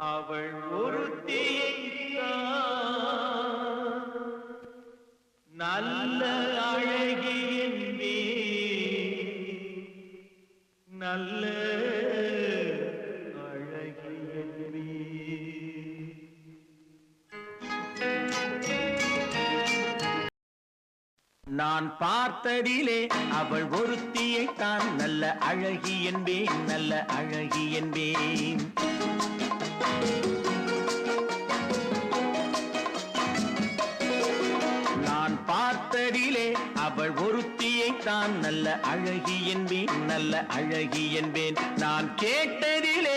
அவள் ஒருத்தியை நல்ல அழகி நல்ல அழகி நான் பார்த்ததிலே அவள் ஒருத்தியைத்தான். நல்ல அழகி என்பேன் நல்ல அழகி என்பேன் நான் பார்த்ததிலே அவள் ஒருத்தியை தான் நல்ல அழகி என்பேன் நல்ல அழகி என்பேன். நான் கேட்டதிலே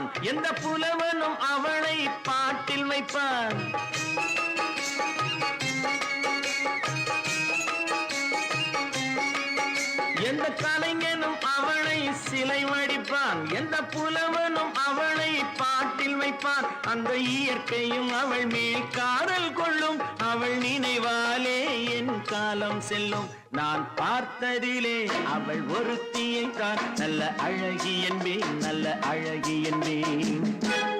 வடிப்பான் எந்த புலவனும் அவளை பாட்டில் வைப்பான். எந்த கலைஞனும் அவளை சிலை வடிப்பான். எந்த புலவன் அவளை பாட்டில் வைப்பான் அந்த இயற்கையும் அவள் மேல் காதல் கொள்ளும். அவள் நினைவாலே என் காலம் செல்லும். நான் பார்த்ததிலே அவள் ஒருத்தியை தான் நல்ல அழகி என்பேன் நல்ல அழகி என்பேன்.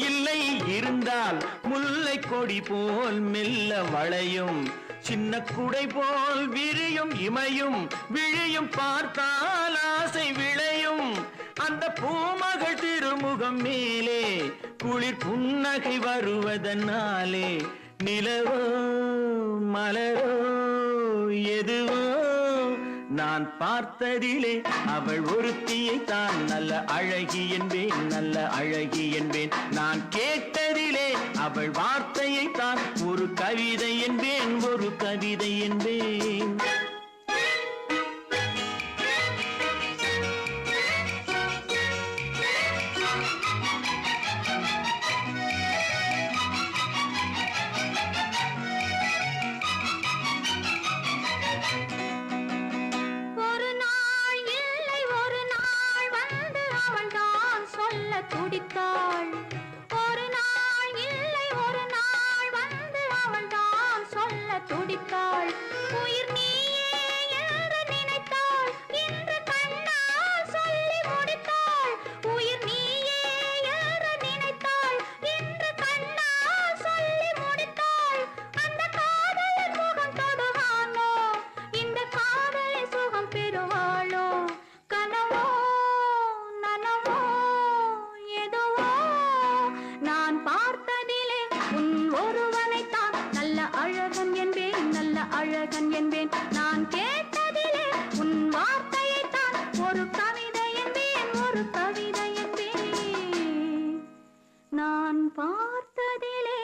இல்லை இருந்தால் முல்லை கொடி போல் மெல்ல வளையும். சின்ன குடை போல் விரியும் இமையும் விழியும் பார்த்தால் ஆசை விளையும். அந்த பூமகள் திருமுகம் மேலே குளிர் புன்னகை வருவதனாலே நிலவோ மலரோ எதுவோ நான் பார்த்ததிலே அவள் ஒருத்தியை தான் நல்ல அழகி என்பேன் நல்ல அழகி என்பேன். நான் கேட்டதிலே அவள் வார்த்தையை தான் ஒரு கவிதை என்பேன் ஒரு கவிதை என்பேன். துடித்தாள் ஒரு நாள் இல்லை ஒரு நாள் வந்து அவள் தான் சொல்ல துடித்தாள். உயிர் அழகன் என்பேன். நான் கேட்டதிலே உன் வார்த்தையைத்தான் ஒரு கவிதை என்பேன் ஒரு கவிதை என்பேன். நான் பார்த்ததிலே